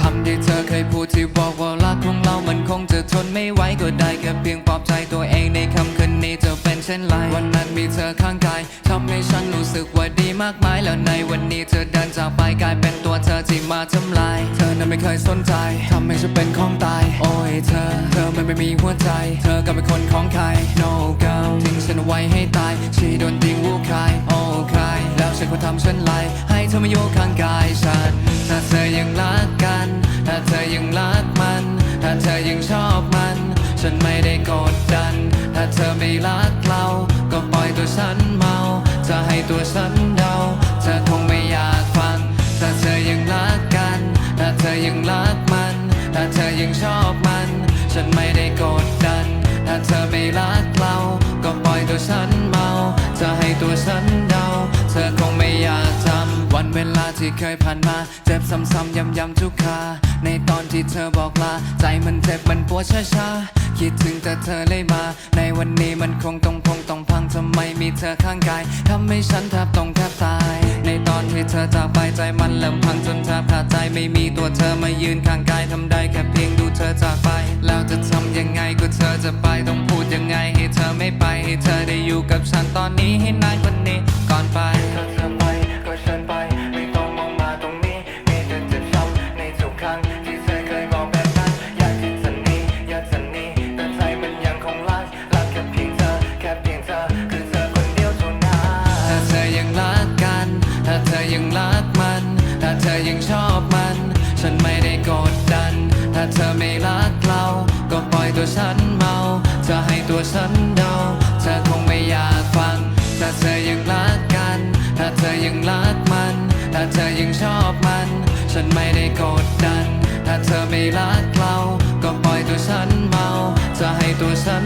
คำที่เธอเคยพูดที่บอกว่ารักของเรามันคงจะทนไม่ไหวก็ได้แค่เพียงปลอบใจตัวเองในคำคืนนี้จะเป็นเช่นไรวันนั้นมีเธอข้างกายทำให้ฉันรู้สึกว่าดีมากมายแล้วในวันนี้เธอเดินจากไปกลายเป็นตัวเธอที่มาทำลาย เธอนั้นไม่เคยสนใจทำให้ฉันเป็นของตาย โอ้ยเธอ เธอมันไม่มีหัวใจ เธอก็เป็นคนของใคร แล้วฉันควรทำเช่นไรให้เธอมาอยู่ข้างกายฉัน ถ้าเธอยังรักกัน ถ้าเธอยังรักมัน ถ้าเธอยังชอบมัน ฉันไม่ได้กดดัน ถ้าเธอไม่รักเรา ก็ปล่อยตัวฉันเมา จะให้ตัวฉันเดา เธอคงไม่อยากฟัง ถ้าเธอยังรักกัน ถ้าเธอยังรักมัน ถ้าเธอยังชอบมัน ฉันไม่ได้กดดัน ถ้าเธอไม่รักเรา ก็ปล่อยตัวฉันเมา จะให้ตัวฉัน ที่เคยผ่านมา เจ็บซ้ำๆย้ำๆทุกคาในตอนที่เธอบอกลา ใจมันเจ็บมันปวดช้าๆคิดถึงแต่เธอเลยมา ในวันนี้มันคงต้องพงต้องพังทำไมมีเธอข้างกายทำให้ฉันแทบต้องแทบตาย ในตอนที่เธอจากไปใจมันเริ่มพังจนแทบขาดใจไม่มีตัวเธอมายืนข้างกายทำได้แค่เพียงดูเธอจากไป แล้วจะทำยังไงก็เธอจะไปต้องพูดยังไงให้เธอไม่ไปให้เธอได้อยู่กับฉันตอนนี้ให้นานกว่า ยังรักมัน ถ้าเธอยังชอบมัน ฉันไม่ได้กดดัน ถ้าเธอไม่รักเรา ก็ปล่อยตัวฉันเมา จะให้ตัวฉันเดา เธอคงไม่อยากฟัง ถ้าเธอยังรักกัน ถ้าเธอยังรักมัน ถ้าเธอยังชอบมัน ฉันไม่ได้กดดัน ถ้าเธอไม่รักเรา ก็ปล่อยตัวฉันเมา จะให้ตัวฉัน